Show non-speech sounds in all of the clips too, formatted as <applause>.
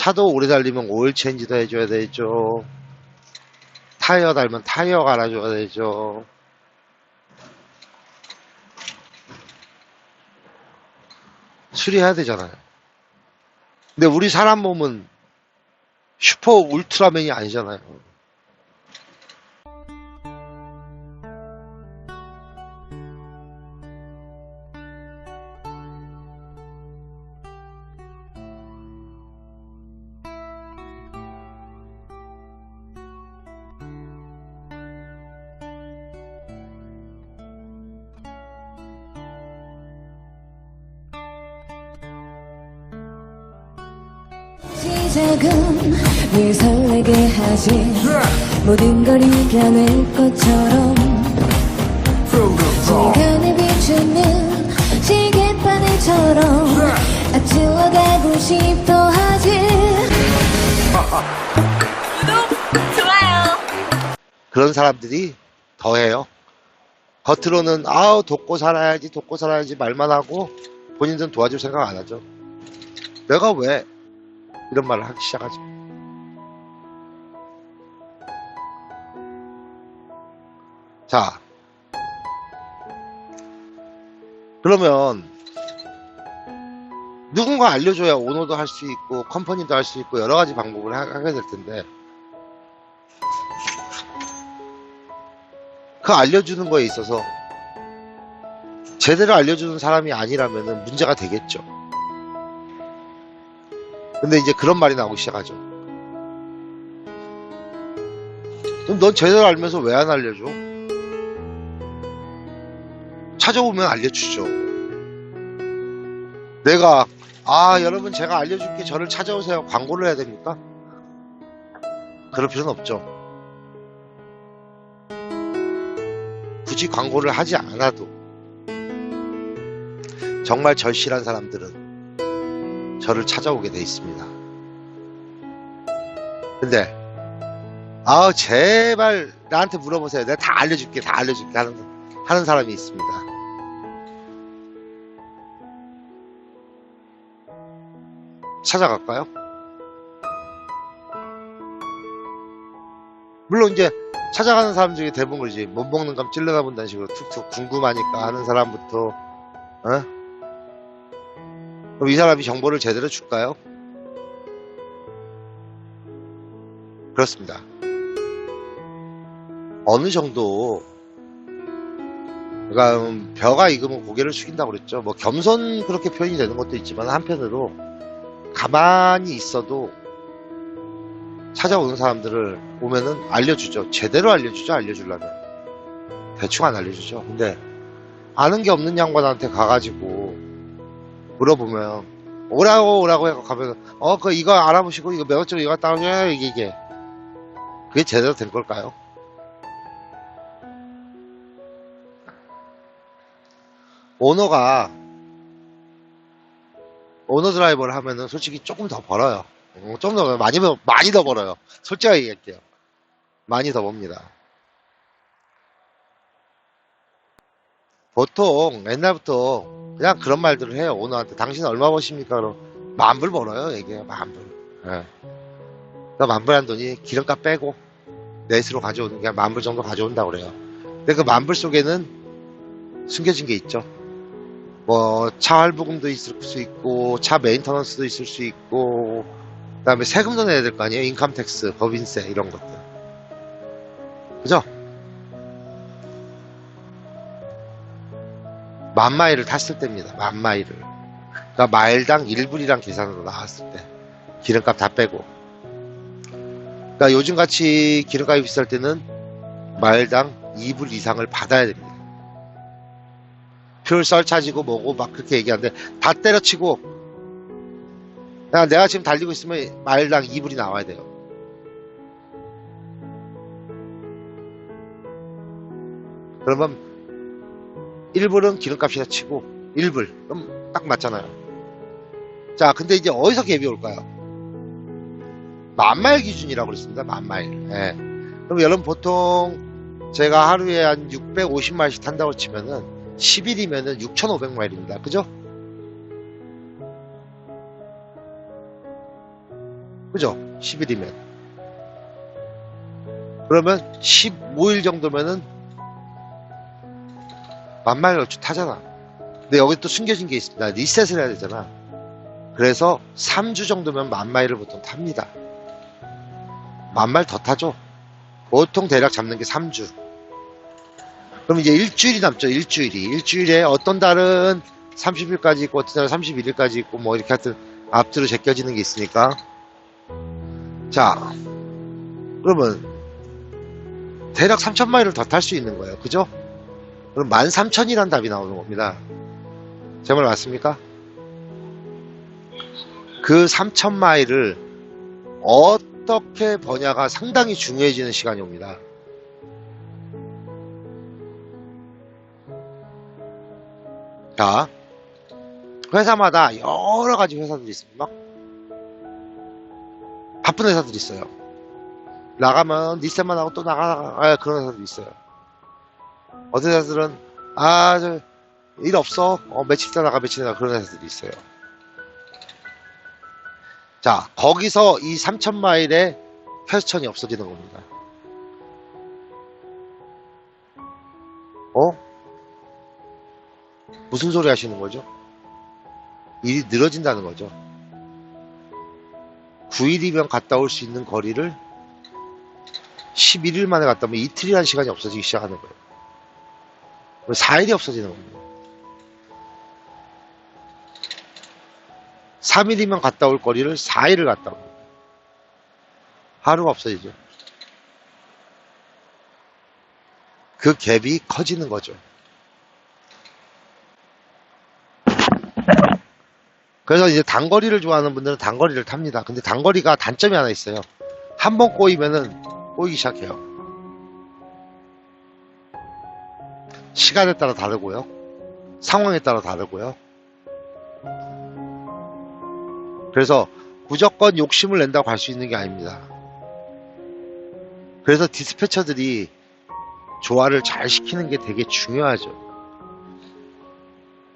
차도 오래 달리면 오일 체인지도 해줘야 되죠. 타이어 달면 타이어 갈아줘야 되죠. 수리해야 되잖아요. 근데 우리 사람 몸은 슈퍼 울트라맨이 아니잖아요. 시작은 늘 설레게 하지 모든 걸 이겨낼 것처럼 시간을 비추는 시계바늘처럼 앞질러 가고 싶어 하지 그런 사람들이 더해요. 겉으로는 아우 돕고 살아야지 돕고 살아야지 말만 하고 본인들은 도와줄 생각 안 하죠. 내가 왜 이런 말을 하기 시작하죠. 자, 그러면 누군가 알려줘야 오너도 할 수 있고 컴퍼니도 할 수 있고 여러 가지 방법을 하- 하게 될 텐데 그 알려주는 거에 있어서 제대로 알려주는 사람이 아니라면 문제가 되겠죠. 근데 이제 그런 말이 나오기 시작하죠. 그럼 넌 제대로 알면서 왜 안 알려줘? 찾아오면 알려주죠. 내가 아 여러분 제가 알려줄게 저를 찾아오세요 광고를 해야 됩니까? 그럴 필요는 없죠. 굳이 광고를 하지 않아도 정말 절실한 사람들은 저를 찾아오게 돼 있습니다. 근데 아 제발 나한테 물어보세요. 내가 다 알려줄게, 다 알려줄게 하는 하는 사람이 있습니다. 찾아갈까요? 물론 이제 찾아가는 사람 중에 대부분 그러지 못 먹는 감 찔러다 본다는 식으로 툭툭 궁금하니까 하는 사람부터 어? 그럼 이 사람이 정보를 제대로 줄까요? 그렇습니다. 어느 정도 그러니까 음, 벼가 익으면 고개를 숙인다고 그랬죠. 뭐 겸손 그렇게 표현이 되는 것도 있지만 한편으로 가만히 있어도 찾아오는 사람들을 오면은 알려주죠. 제대로 알려주죠. 알려주려면. 대충 안 알려주죠. 근데 아는 게 없는 양반한테 가가지고 물어보면 오라고 오라고 해서 가면 어 그 이거 알아보시고 이거 몇점 이거 따오냐 이게 이게 그게 제대로 된 걸까요? 오너가 오너 드라이버를 하면은 솔직히 조금 더 벌어요. 어, 좀더 많이 벌- 많이 더 벌어요. 솔직하게 얘기할게요. 많이 더 법니다. 보통 옛날부터 그냥 그런 말들을 해요. 오너한테 당신 얼마 버십니까? 그럼 만불 벌어요. 얘기해요. 만불. 예. 그 만불 한 돈이 기름값 빼고 넷으로 가져오는 게 만불 정도 가져온다고 그래요. 근데 그 만불 속에는 숨겨진 게 있죠. 뭐 차 할부금도 있을 수 있고 차 메인터넌스도 있을 수 있고 그다음에 세금도 내야 될 거 아니에요 인컴 텍스 법인세 이런 것들 그죠 만 마일을 탔을 때입니다. 만 마일을 그러니까 마일당 1불이랑 계산으로 나왔을 때. 기름값 다 빼고. 그러니까 요즘 같이 기름값이 비쌀 때는 마일당 2불 이상을 받아야 됩니다. 퓨얼 썰차지고 뭐고 막 그렇게 얘기하는데 다 때려치고 내가 지금 달리고 있으면 마일당 2불이 나와야 돼요. 그러면 1불은 기름값이다 치고 1불 그럼 딱 맞잖아요. 자 근데 이제 어디서 갭이 올까요? 만마일 기준이라고 그랬습니다. 만마일. 예. 그럼 여러분 보통 제가 하루에 한 650마일씩 탄다고 치면은 10일이면은 6,500마일입니다. 그죠? 그죠? 10일이면. 그러면 15일 정도면은 만마일 얼추 타잖아. 근데 여기 또 숨겨진 게 있습니다. 리셋을 해야 되잖아. 그래서 3주 정도면 만마일을 보통 탑니다. 만마일 더 타죠. 보통 대략 잡는 게 3주. 그럼 이제 일주일이 남죠. 일주일이. 일주일에 어떤 달은 30일까지 있고 어떤 달은 31일까지 있고 뭐 이렇게 하여튼 앞뒤로 제껴지는 게 있으니까. 자, 그러면 대략 3천마일을 더 탈 수 있는 거예요. 그죠? 그럼 13,000이란 답이 나오는 겁니다. 제 말 맞습니까? 그 3,000마일을 어떻게 버냐가 상당히 중요해지는 시간이 옵니다. 자, 회사마다 여러 가지 회사들이 있습니다. 막 바쁜 회사들이 있어요. 나가면 리셋만 하고 또 나가, 아, 그런 회사들이 있어요. 어떤 회사들은, 아, 저, 일 없어. 어, 며칠 있다 나가, 며칠 있다. 그런 회사들이 있어요. 자, 거기서 이 3,000마일의 퀘스천이 없어지는 겁니다. 어? 무슨 소리 하시는 거죠? 일이 늘어진다는 거죠. 9일이면 갔다 올 수 있는 거리를 11일 만에 갔다 오면 이틀이라는 시간이 없어지기 시작하는 거예요. 4일이 없어지는 겁니다. 3일이면 갔다 올 거리를 4일을 갔다 옵니다. 하루가 없어지죠. 그 갭이 커지는 거죠. 그래서 이제 단거리를 좋아하는 분들은 단거리를 탑니다. 근데 단거리가 단점이 하나 있어요. 한 번 꼬이면은 꼬이기 시작해요. 시간에 따라 다르고요. 상황에 따라 다르고요. 그래서 무조건 욕심을 낸다고 할 수 있는 게 아닙니다. 그래서 디스패처들이 조화를 잘 시키는 게 되게 중요하죠.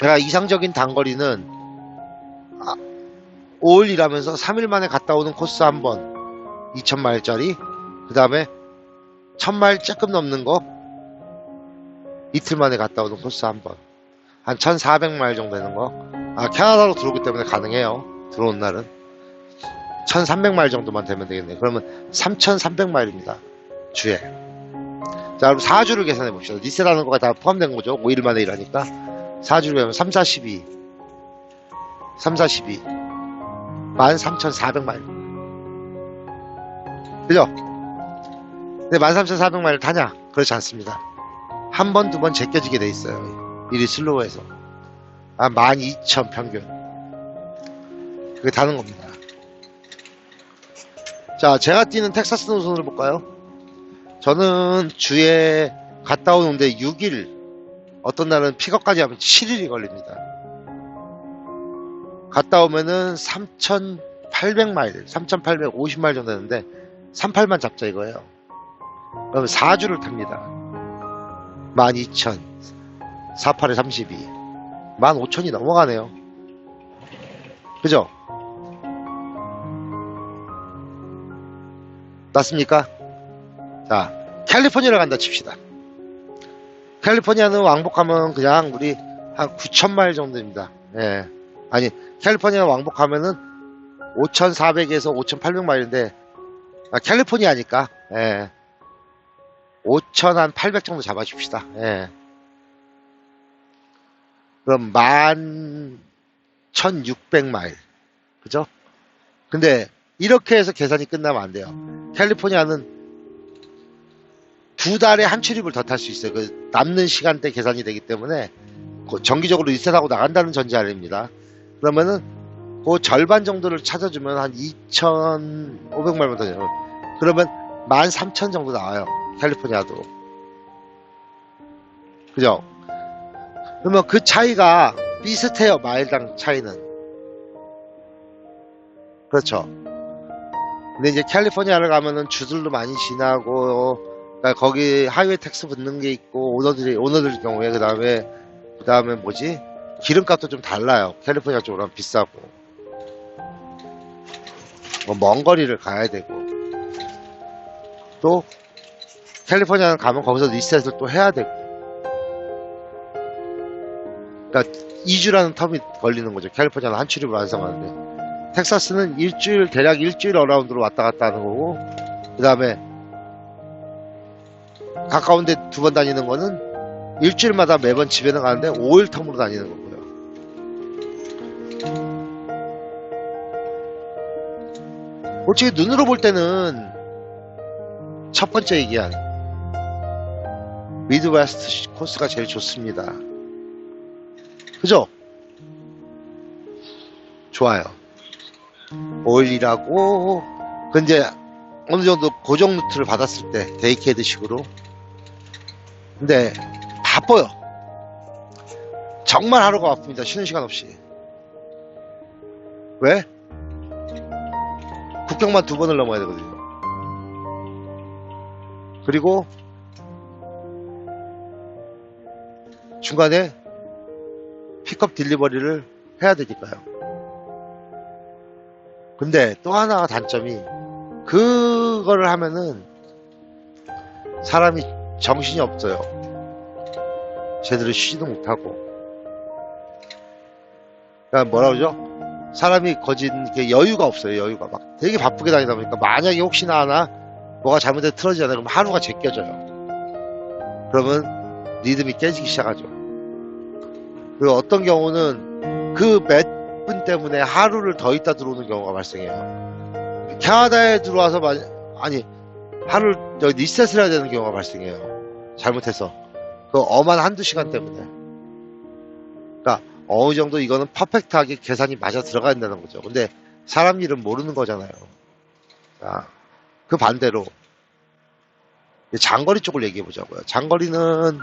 제가 이상적인 단거리는 5일 일하면서 3일 만에 갔다 오는 코스 한 번, 2,000마일짜리, 그 다음에 1,000마일 조금 넘는 거, 이틀 만에 갔다 오는 코스 한 번, 한 1,400마일 정도 되는 거, 아, 캐나다로 들어오기 때문에 가능해요. 들어온 날은. 1,300마일 정도만 되면 되겠네요. 그러면 3,300마일입니다. 주에. 자, 그럼 4주를 계산해 봅시다. 리셋하는 거가 다 포함된 거죠. 5일 만에 일하니까. 4주를 하면 3, 4, 12. 3, 4, 12. 13,400마일. 그죠? 근데 13,400마일 타냐? 그렇지 않습니다. 한 번, 두 번 제껴지게 돼 있어요. 일이 슬로우해서. 아, 12,000 평균. 그게 타는 겁니다. 자, 제가 뛰는 텍사스 노선을 볼까요? 저는 주에 갔다 오는데 6일, 어떤 날은 픽업까지 하면 7일이 걸립니다. 갔다 오면은 3,800마일, 3,850마일 정도 되는데 38만 잡자 이거예요. 그럼 4주를 탑니다. 12,000, 48에 32, 15,000이 넘어가네요. 그죠? 맞습니까? 자, 캘리포니아를 간다 칩시다. 캘리포니아는 왕복하면 그냥 우리 한 9,000마일 정도입니다. 예. 아니, 캘리포니아 왕복하면은 5,400에서 5,800마일인데, 아, 캘리포니아니까, 예. 5,800 정도 잡아줍시다. 예. 그럼 11,600마일. 그죠? 근데, 이렇게 해서 계산이 끝나면 안 돼요. 캘리포니아는 두 달에 한 출입을 더 탈 수 있어요. 그 남는 시간대 계산이 되기 때문에 그 정기적으로 리셋하고 나간다는 전제 아닙니다. 그러면은 그 절반 정도를 찾아주면 한 2,500마일만 더 돼요. 그러면 13,000 정도 나와요. 캘리포니아도. 그죠? 그러면 그 차이가 비슷해요. 마일당 차이는. 그렇죠. 근데 이제 캘리포니아를 가면은 주들도 많이 지나고 그러니까 거기 하이웨이 텍스 붙는 게 있고 오너들이 오너들 경우에 그 다음에 그 다음에 뭐지 기름값도 좀 달라요 캘리포니아 쪽으로 하면 비싸고 뭐 먼 거리를 가야 되고 또 캘리포니아는 가면 거기서 리셋을 또 해야 되고 그러니까 2주라는 텀이 걸리는 거죠. 캘리포니아는 한 출입을 완성하는데 텍사스는 일주일 대략 일주일 어라운드로 왔다 갔다 하는 거고 그 다음에 가까운데 두 번 다니는 거는 일주일마다 매번 집에는 가는데 5일 텀으로 다니는 거고요. 솔직히 눈으로 볼 때는 첫 번째 얘기한 미드웨스트 코스가 제일 좋습니다. 그죠? 좋아요. 5일이라고 근데 어느 정도 고정 루트를 받았을 때 데이케이드 식으로 근데 바빠요. 정말 하루가 바쁩니다. 쉬는 시간 없이. 왜? 국경만 두 번을 넘어야 되거든요. 그리고 중간에 픽업 딜리버리를 해야 되니까요. 근데 또 하나 단점이 그거를 하면은 사람이 정신이 없어요. 제대로 쉬지도 못하고. 그러니까 뭐라 그러죠? 사람이 거진 게 여유가 없어요. 여유가 막 되게 바쁘게 다니다 보니까 만약에 혹시나 하나 뭐가 잘못해 틀어지잖아요. 그럼 하루가 제껴져요. 그러면 리듬이 깨지기 시작하죠. 그리고 어떤 경우는 그 몇 분 때문에 하루를 더 있다 들어오는 경우가 발생해요. 캐나다에 들어와서 만 아니 하루 저 리셋을 해야 되는 경우가 발생해요. 잘못해서 그 엄한 한두 시간 때문에. 그러니까 어느 정도 이거는 퍼펙트하게 계산이 맞아 들어가야 된다는 거죠. 근데 사람 일은 모르는 거잖아요. 자, 그 반대로 장거리 쪽을 얘기해 보자고요. 장거리는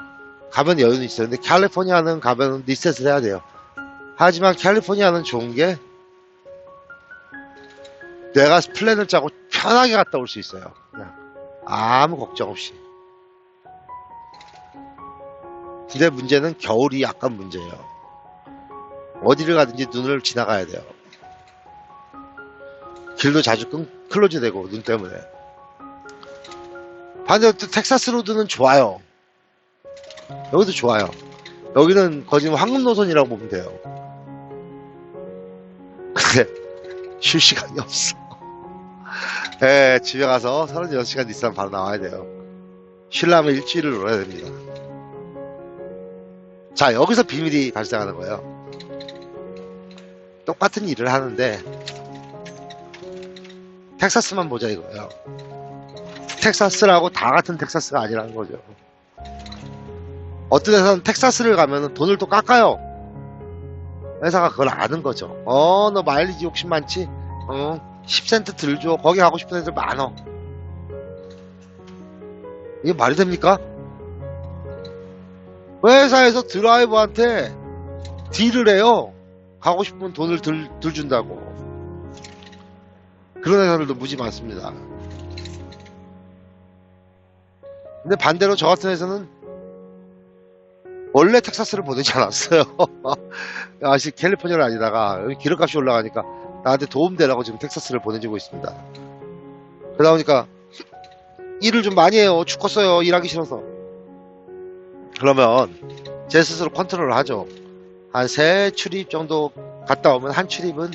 가면 여유는 있어요. 근데 캘리포니아는 가면 리셋을 해야 돼요. 하지만 캘리포니아는 좋은 게 내가 플랜을 짜고 편하게 갔다 올 수 있어요. 그냥 아무 걱정 없이. 근데 문제는 겨울이 약간 문제예요. 어디를 가든지 눈을 지나가야 돼요. 길도 자주 끈, 클로즈 되고 눈 때문에. 반대로 또 텍사스 로드는 좋아요. 여기도 좋아요. 여기는 거진 황금 노선이라고 보면 돼요. 근데 <laughs> 쉴 시간이 없어. 예, 집에 가서 36시간 있으면 바로 나와야 돼요. 쉬려면 일주일을 놀아야 됩니다. 자, 여기서 비밀이 발생하는 거예요. 똑같은 일을 하는데, 텍사스만 보자 이거예요. 텍사스라고 다 같은 텍사스가 아니라는 거죠. 어떤 회사는 텍사스를 가면 돈을 또 깎아요. 회사가 그걸 아는 거죠. 어, 너 마일리지 욕심 많지? 어, 10센트 들 줘. 거기 가고 싶은 애들 많어. 이게 말이 됩니까? 회사에서 드라이버한테 딜을 해요. 가고 싶으면 돈을 들, 들 준다고. 그런 회사들도 무지 많습니다. 근데 반대로 저 같은 회사는 원래 텍사스를 보내지 않았어요. <laughs> 아시 캘리포니아를 아니다가 기름값이 올라가니까 나한테 도움되라고 지금 텍사스를 보내주고 있습니다. 그러다 보니까 일을 좀 많이 해요. 죽겠어요. 일하기 싫어서. 그러면 제 스스로 컨트롤을 하죠. 한 세 출입 정도 갔다 오면 한 출입은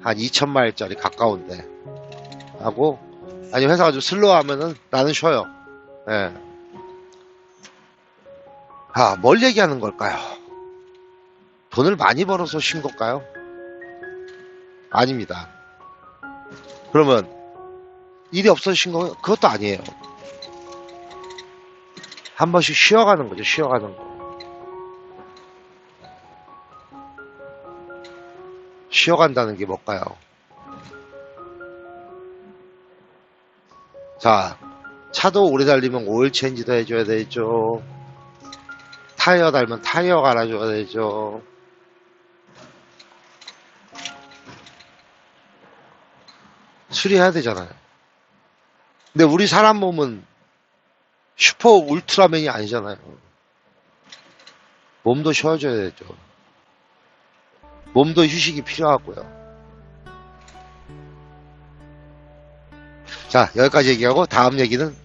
한 2천마일짜리 가까운데 하고 아니 회사가 좀 슬로우하면은 나는 쉬어요. 예. 아, 뭘 얘기하는 걸까요? 돈을 많이 벌어서 쉰 걸까요? 아닙니다. 그러면 일이 없어서 쉰 거, 그것도 아니에요. 한 번씩 쉬어가는 거죠, 쉬어가는 거. 쉬어간다는 게 뭘까요? 자, 차도 오래 달리면 오일 체인지도 해줘야 되죠. 타이어 달면 타이어 갈아줘야 되죠. 수리해야 되잖아요. 근데 우리 사람 몸은 슈퍼 울트라맨이 아니잖아요. 몸도 쉬어줘야 되죠. 몸도 휴식이 필요하고요. 자, 여기까지 얘기하고 다음 얘기는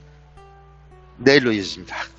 내일로 이어집니다.